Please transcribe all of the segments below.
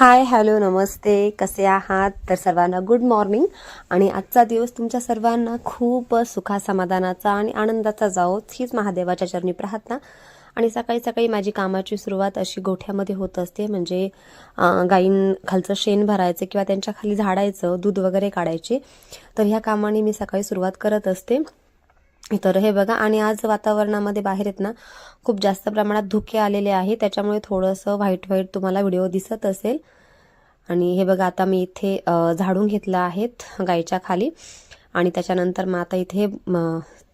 Hi hello नमस्ते. कसे आहात? तर सर्वांना गुड मॉर्निंग आणि आजचा दिवस तुमच्या सर्वांना खूप सुखा समाधानाचा आणि आनंदाचा जाओ हीच महादेवाच्या चरणी प्रार्थना. आणि सकाळी सकाळी माझी कामाची सुरुवात अशी गोठ्यामध्ये होत असते. म्हणजे अं, गाईं खालचं शेण भरायचं किंवा त्यांच्या खाली झाडायचं दूध वगैरे काढायचे. तर ह्या कामाने मी सकाळी सुरुवात करत असते. तर हे बघा आणि आज वातावरणामध्ये बाहेर आहेत ना खूप जास्त प्रमाणात धुके आलेले आहे. त्याच्यामुळे थोडंसं व्हाईट व्हाईट तुम्हाला व्हिडिओ दिसत असेल. आणि हे बघा आता मी इथे झाडून घेतलं आहेत गाईच्या खाली. आणि त्याच्यानंतर मग आता इथे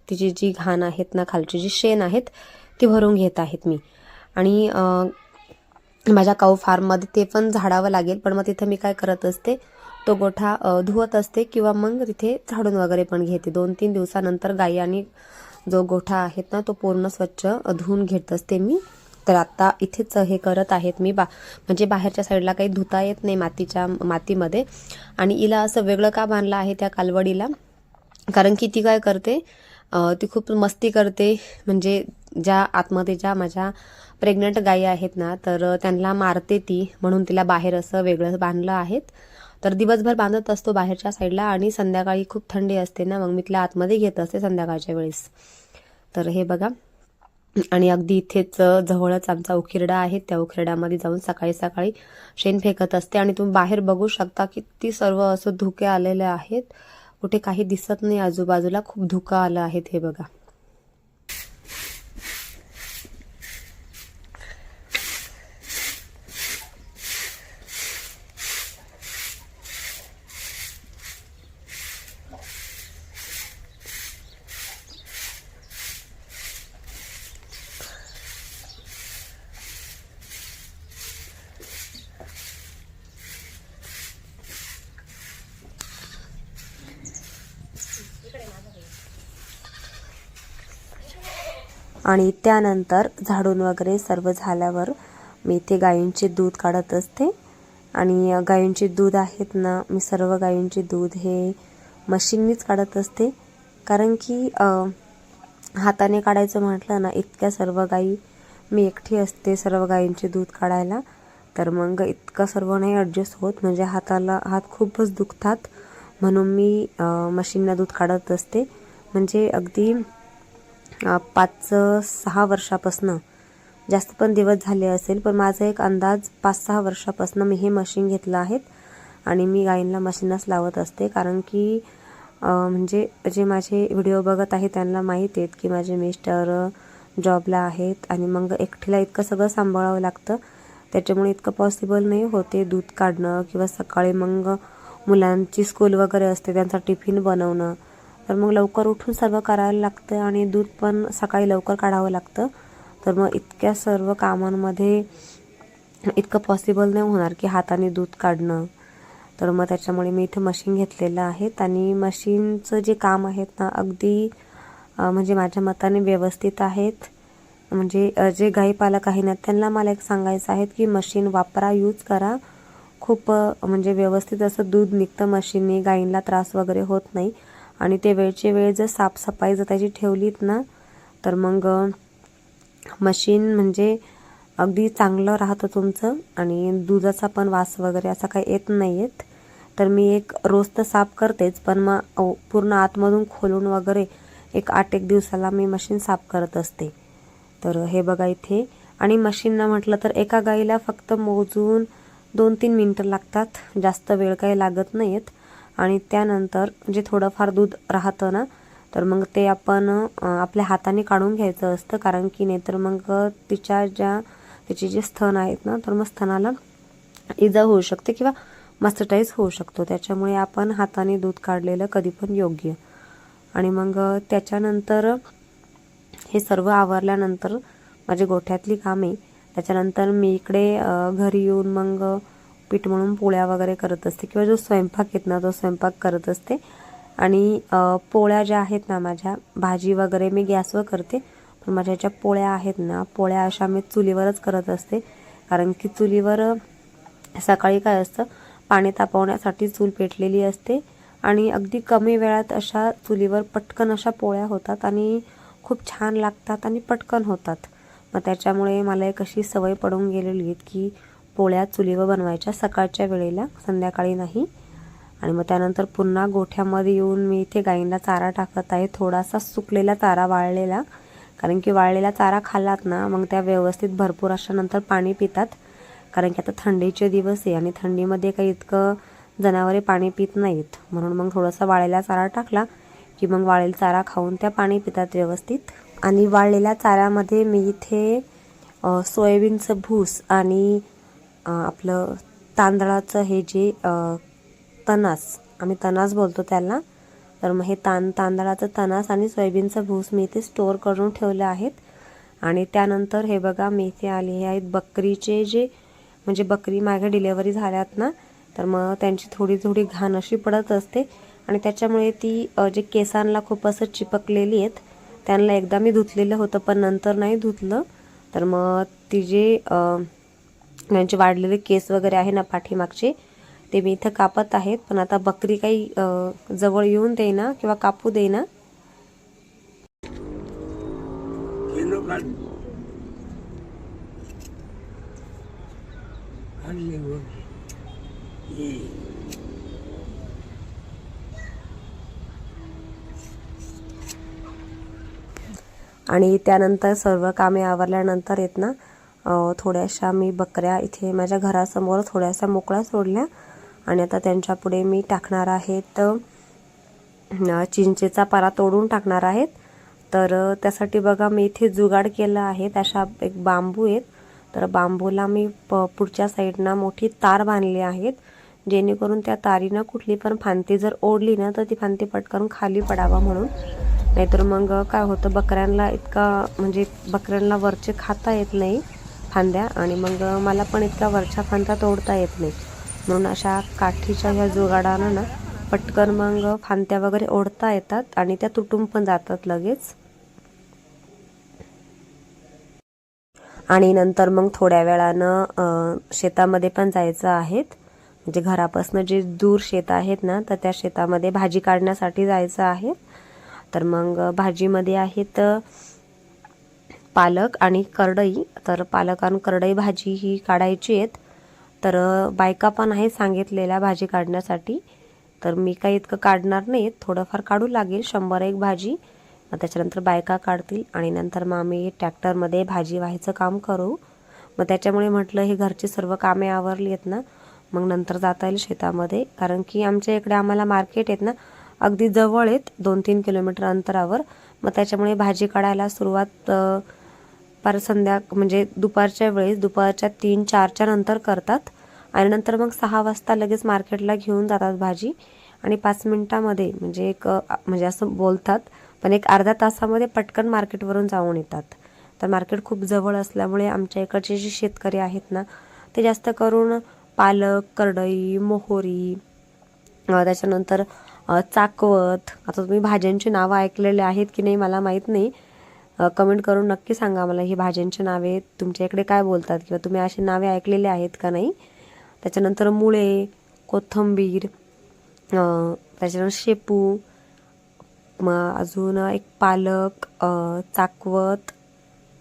तिची जी घाण आहेत ना खालची जी शेण आहेत ती भरून घेत आहेत मी. आणि माझ्या काऊ फार्ममध्ये ते पण झाडावं लागेल पण मग तिथं मी काय करत असते तो गोठा धुवत असते किंवा मग तिथे झाडून वगैरे पण घेते. दोन तीन दिवसानंतर गाई आणि जो गोठा आहेत ना तो पूर्ण स्वच्छ धुवून घेत असते मी. तर आता इथेच हे करत आहेत मी. बा म्हणजे बाहेरच्या साईडला काही धुता येत नाही मातीच्या मातीमध्ये. आणि हिला असं वेगळं का बांधलं आहे त्या कालवडीला. कारण की ती काय करते ती खूप मस्ती करते. म्हणजे ज्या आतमध्ये ज्या माझ्या प्रेग्नंट गायी आहेत ना तर त्यांना मारते ती. म्हणून तिला बाहेर असं वेगळं बांधलं आहेत. तर दिवसभर बांधत असतो बाहेरच्या साईडला आणि संध्याकाळी खूप थंडी असते ना मग मी तिला आतमध्ये घेत असते संध्याकाळच्या वेळेस. तर हे बघा. आणि अगदी इथेच जवळच आमचा उखिरडा आहे. त्या उखिरड्यामध्ये जाऊन सकाळी सकाळी शेण फेकत असते आणि तुम्ही बाहेर बघू शकता की ती सर्व असं धुके आलेले आहेत. कुठे काही दिसत नाही आजूबाजूला खूप धुकं आलं आहेत हे बघा. आणि त्यानंतर झाडून वगैरे सर्व झाल्यावर मी इथे गायींचे दूध काढत असते. आणि गायींचे दूध आहेत ना मी सर्व गायींचे दूध हे मशीननीच काढत असते. कारण की हाताने काढायचं म्हटलं ना इतक्या सर्व गायी मी एकटी असते सर्व गायींचे दूध काढायला. तर मग इतकं सर्व नाही ॲडजस्ट होत म्हणजे हाताला हात खूपच दुखतात. म्हणून मी अ, मशीननं दूध काढत असते. म्हणजे अगदी पाच सहा वर्षापासनं. जास्त पण दिवस झाले असेल पण माझा एक अंदाज पाच सहा वर्षापासनं मी हे मशीन घेतलं आहेत आणि मी गायींना मशीनच लावत असते. कारण की म्हणजे जे माझे व्हिडिओ बघत आहे त्यांना माहीत आहेत की माझे मिस्टर जॉबला आहेत आणि मग एकटीला इतकं सगळं सांभाळावं लागतं. त्याच्यामुळे इतकं पॉसिबल नाही होते दूध काढणं किंवा सकाळी मग मुलांची स्कूल वगैरे असते त्यांचा टिफिन बनवणं. तर मग लवकर उठून सर्व करायला लागतं आणि दूध पण सकाळी लवकर काढावं लागतं. तर मग इतक्या सर्व कामांमध्ये इतकं पॉसिबल नाही होणार की हाताने दूध काढणं. तर मग त्याच्यामुळे मी इथे मशीन घेतलेलं आहेत आणि मशीनचं जे काम आहेत ना अगदी म्हणजे माझ्या मताने व्यवस्थित आहेत. म्हणजे जे गाई पालक आहे ना त्यांना मला एक सांगायचं आहे की मशीन वापरा यूज करा. खूप म्हणजे व्यवस्थित असं दूध निघतं मशीनने गाईंना त्रास वगैरे होत नाही. आणि ते वेळचे वेळ जर साफसफाई जर त्याची ठेवलीत ना तर मग मशीन म्हणजे अगदी चांगलं राहतं तुमचं आणि दुधाचा पण वास वगैरे असा काही येत नाही आहेत तर मी एक रोज तर साफ करतेच पण मग पूर्ण आतमधून खोलून वगैरे एक आठ एक दिवसाला मी मशीन साफ करत असते. तर हे बघा इथे. आणि मशीननं म्हटलं तर एका गाईला फक्त मोजून दोन तीन मिनटं लागतात. जास्त वेळ काही लागत नाहीत आणि त्यानंतर जे थोडंफार दूध राहतं ना तर मग ते आपण आपल्या हाताने काढून घ्यायचं असतं. कारण की नाहीतर मग तिच्या ज्या तिचे जे स्तन आहेत ना तर मग स्तनाला इजा होऊ शकते किंवा मस्टटाईज होऊ शकतो. त्याच्यामुळे आपण हाताने दूध काढलेलं कधी पण योग्य. आणि मग त्याच्यानंतर हे सर्व आवरल्यानंतर माझी गोठ्यातली कामे त्याच्यानंतर मी इकडे घरी येऊन मग पीठ म्हणून पोळ्या वगैरे करत असते किंवा जो स्वयंपाक येत ना तो स्वयंपाक करत असते. आणि पोळ्या ज्या आहेत ना माझ्या भाजी वगैरे मी गॅसवर करते. पण माझ्या ज्या पोळ्या आहेत ना पोळ्या अशा मी चुलीवरच करत असते. कारण की चुलीवर सकाळी काय असतं पाणी तापवण्यासाठी चूल पेटलेली असते. आणि अगदी कमी वेळात अशा चुलीवर पटकन अशा पोळ्या होतात आणि खूप छान लागतात आणि पटकन होतात. मग त्याच्यामुळे मला एक अशी सवय पडून गेलेली आहे की पोळ्या चुलीवर बनवायच्या सकाळच्या वेळेला संध्याकाळी नाही. आणि मग त्यानंतर पुन्हा गोठ्यामध्ये येऊन मी इथे गाईंना चारा टाकत आहे. थोडासा सुकलेला चारा वाळलेला. कारण की वाळलेला चारा खाल्लात ना मग त्या व्यवस्थित भरपूर अशा नंतर पाणी पितात. कारण की आता थंडीचे दिवस आहे आणि थंडीमध्ये काही इतकं जनावरे पाणी पित नाहीत. म्हणून मग थोडासा वाळलेला चारा टाकला की मग वाळेल चारा खाऊन त्या पाणी पितात व्यवस्थित. आणि वाळलेल्या चाऱ्यामध्ये मी इथे सोयाबीनचं भूस आणि आपलं तांदळाचं हे जे तणास आम्ही तणास बोलतो त्याला. तर मग हे तां तांदळाचं तणास आणि सोयाबीनचं भूस मी इथे स्टोअर करून ठेवले आहेत. आणि त्यानंतर हे बघा मी इथे आले आहेत बकरीचे जे म्हणजे बकरी मागे डिलेवरी झाल्यात ना तर मग त्यांची थोडी थोडी घाण अशी पडत असते. आणि त्याच्यामुळे ती जे केसांना खूप असं चिपकलेली आहेत त्यांना एकदा मी धुतलेलं होतं पण नंतर नाही धुतलं. तर मग ती जे अ, त्यांचे वाढलेले केस वगैरे आहे ना पाठीमागचे ते मी इथं कापत आहेत. पण आता बकरी काही जवळ येऊन देईना किंवा कापू देईना आणि त्यानंतर सर्व कामे आवरल्यानंतर येत ना थोड्याशा मी बकऱ्या इथे माझ्या घरासमोर थोड्याशा मोकळ्या सोडल्या. आणि आता त्यांच्या पुढे मी टाकणार आहेत चिंचेचा पारा तोडून टाकणार आहेत. तर त्यासाठी बघा मी इथे जुगाड केलं आहे. अशा एक बांबू आहेत. तर बांबूला मी प पुढच्या साईडनं मोठी तार बांधली आहेत. जेणेकरून त्या तारीनं कुठली पण फांती जर ओढली ना तर ती फांती पटकन खाली पडावा म्हणून. नाहीतर मग काय होतं बकऱ्यांना इतका म्हणजे बकऱ्यांना वरचे खाता येत नाही. फांद्या आणि मग मला पण इतक्या वरच्या फांद्या तोडता येत नाही. म्हणून अशा काठीच्या ह्या जुगाडानं ना पटकन मग फांद्या वगैरे ओढता येतात आणि त्या तुटून पण जातात लगेच. आणि नंतर मग थोड्या वेळानं शेतामध्ये पण जायचं आहेत. म्हणजे घरापासनं जे दूर शेत आहेत ना तर त्या शेतामध्ये भाजी काढण्यासाठी जायचं आहे. तर मग भाजीमध्ये आहेत पालक आणि करडई. तर पालक आणि करडई भाजी ही काढायची आहेत. तर बायका पण आहे सांगितलेल्या भाजी काढण्यासाठी. तर मी काही इतकं काढणार नाही थोडंफार काढू लागेल. शंभर एक भाजी. मग त्याच्यानंतर बायका काढतील आणि नंतर मग आम्ही ट्रॅक्टरमध्ये भाजी व्हायचं काम करू. मग त्याच्यामुळे म्हटलं हे घरची सर्व कामे आवरली आहेत ना मग नंतर जाता येईल शेतामध्ये. कारण की आमच्या इकडे आम्हाला मार्केट आहेत ना अगदी जवळ आहेत दोन तीन किलोमीटर अंतरावर. मग त्याच्यामुळे भाजी काढायला सुरुवात अ, पार संध्या म्हणजे दुपारच्या वेळेस दुपारच्या तीन चारच्या नंतर करतात. आणि नंतर मग सहा वाजता लगेच मार्केटला घेऊन जातात भाजी. आणि पाच मिनिटामध्ये म्हणजे एक म्हणजे असं बोलतात पण एक अर्धा तासामध्ये पटकन मार्केटवरून जाऊन येतात. तर मार्केट खूप जवळ असल्यामुळे आमच्या इकडचे जे शेतकरी आहेत ना ते जास्त करून पालक करडई मोहरी त्याच्यानंतर चाकवत आता तुम्ही भाज्यांची नावं ऐकलेले आहेत की नाही मला माहीत नाही कमेंट करून नक्की सांगा मला ही भाज्यांची नावे तुमच्या इकडे काय बोलतात किंवा तुम्ही अशी नावे ऐकलेली आहेत का नाही? त्याच्यानंतर मुळे कोथिंबीर त्याच्यानंतर शेपू मग अजून एक पालक चाकवत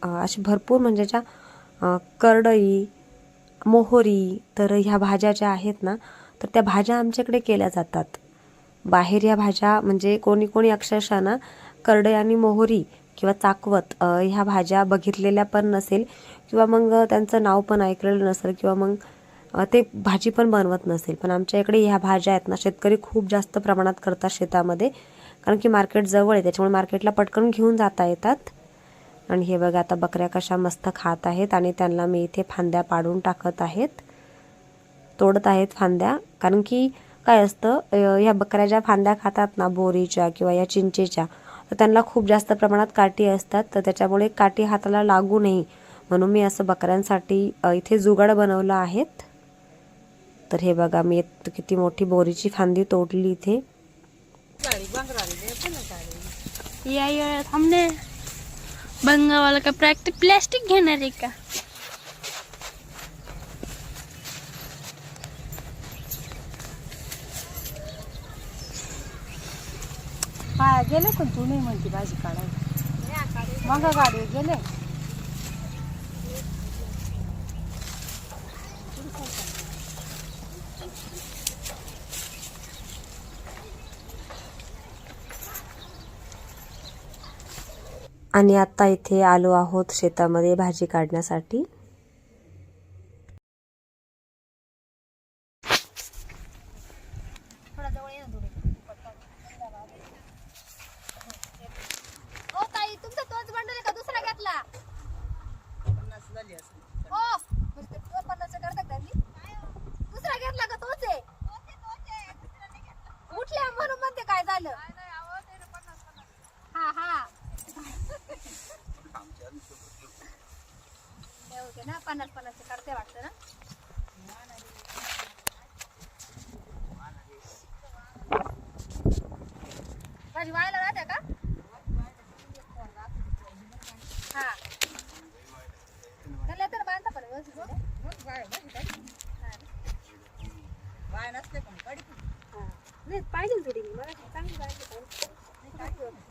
असे अशी भरपूर म्हणजे ज्या करडई मोहरी तर ह्या भाज्या ज्या आहेत ना तर त्या भाज्या आमच्याकडे केल्या जातात. बाहेर या भाज्या म्हणजे कोणी कोणी अक्षरशः ना करडई आणि मोहरी किंवा चाकवत ह्या भाज्या बघितलेल्या पण नसेल किंवा मग त्यांचं नाव पण ऐकलेलं नसेल किंवा मग ते भाजी पण बनवत नसेल. पण आमच्या इकडे ह्या भाज्या आहेत ना शेतकरी खूप जास्त प्रमाणात करतात शेतामध्ये. कारण की मार्केट जवळ आहे त्याच्यामुळे मार्केटला पटकन घेऊन जाता येतात. आणि हे बघा आता बकऱ्या कशा मस्त खात आहेत आणि त्यांना मी इथे फांद्या पाडून टाकत आहेत. तोडत आहेत फांद्या. कारण की काय असतं ह्या बकऱ्या ज्या फांद्या खातात ना बोरीच्या किंवा या चिंचेच्या तर त्यांना खूप जास्त प्रमाणात काठी असतात. तर त्याच्यामुळे काठी हाताला लागू नये म्हणून मी असं बकऱ्यांसाठी इथे जुगाड बनवलं आहेत. तर हे बघा मी किती मोठी बोरीची फांदी तोडली इथे. या थांबणे बंगावाला का प्रॅक्टिस प्लॅस्टिक घेणार आहे का? काय गेले पण तू नाही म्हणते भाजी काढायला. मग गाडी गेले. आणि आत्ता इथे आलो आहोत शेतामध्ये भाजी काढण्यासाठी. व्हायला राहते का हा त्याला तर बांधता पण व्यवस्थित आहे. हा. नाही, पाहिजे थोडी मी मला चांगली पाहिजे.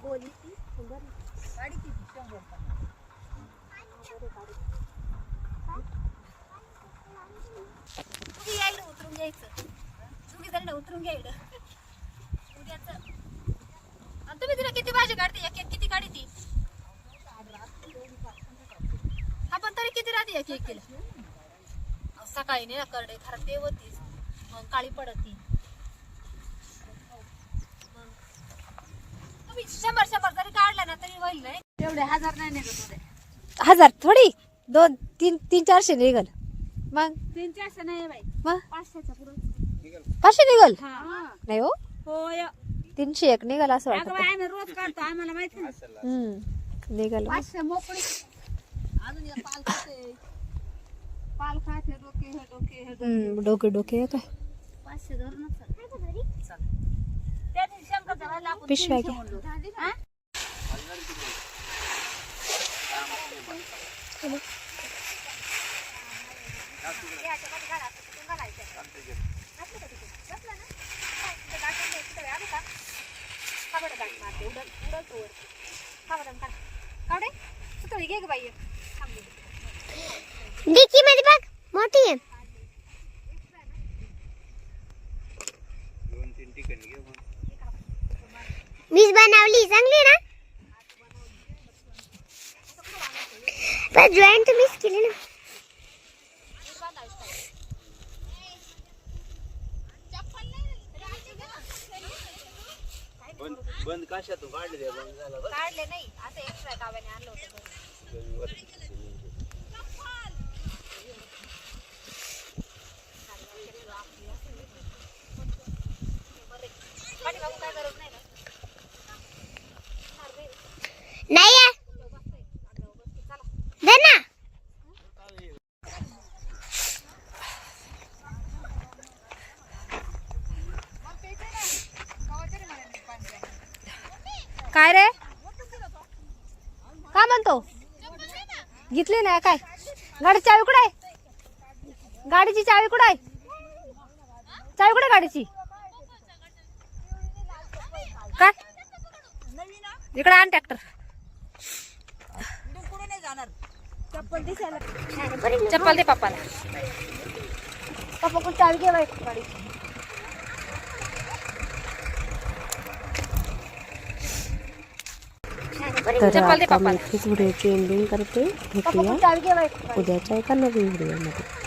बोली ती बरी. तुम्ही यायला उतरून घ्यायचं तुम्ही जण उतरून घ्यायला उद्याच तुम्ही तिला किती भाजी काढते? एक एक किती काढी ती? हा पण तरी किती राहते एक एक किलो? अहो, सकाळी नाही ना करडे खरं ते होतीच मग काळी पडती मग तुम्ही शंभर शंभर जरी काढला ना तरी होईल नाही. तेवढे हजार नाही निघत हजार थोडी? दोन तीन तीन चारशे निघल. मग? तीन चारशे नाही बाई. मग? पाचशेच्या पुढे. पाचशे निघल? हा. नाही हो? होय. तीनशे एक निघल असं अगं वाटत बाई, आम्ही रोज काढतो आम्हाला माहिती नाही. हम्म निघल. पाचशे मोकळी. अजून एक पाल खाते. पाल खाते डोके हे डोके हे डोके. हम्म, डोके डोके हे काय? पाचशे धरूनच चल. त्या दिवशी आपण पिशव्या घ्या. म्हणलो. हा? गाठून द्यायचं, तिथं आलं का? का बरं गाठ मारते? उडल- उडल तो वरती. का बरं, काढ. काढ हे. सुतळी घे गं बाई एक. थांब दे. डिक्की मध्ये बघ मोठी आहे मीच बनवली चांगली ना पण जॉईंट तर मीच केली ना बंद कशातून काढले ते बंद झाला बरं. काढले नाही. असं एक्स्ट्रा काव्याने आणलं होतं घरी. पाठीमागून काय गरज नाही आहे. दे ना काय रे का म्हणतो नाही ना काय? गाडी चावी कुठे आहे? गाडीची चावी कुठे आहे? चावी कुठे गाडीची? काय? इकडे आण ट्रॅक्टर चप्पल दे पप्पाला. पप्पा कुठे चावी घे गाडीची तर आता मी. इथेच व्हिडिओची एंडिंग करते. भेटूया उद्याच्या एका नवीन व्हिडिओमध्ये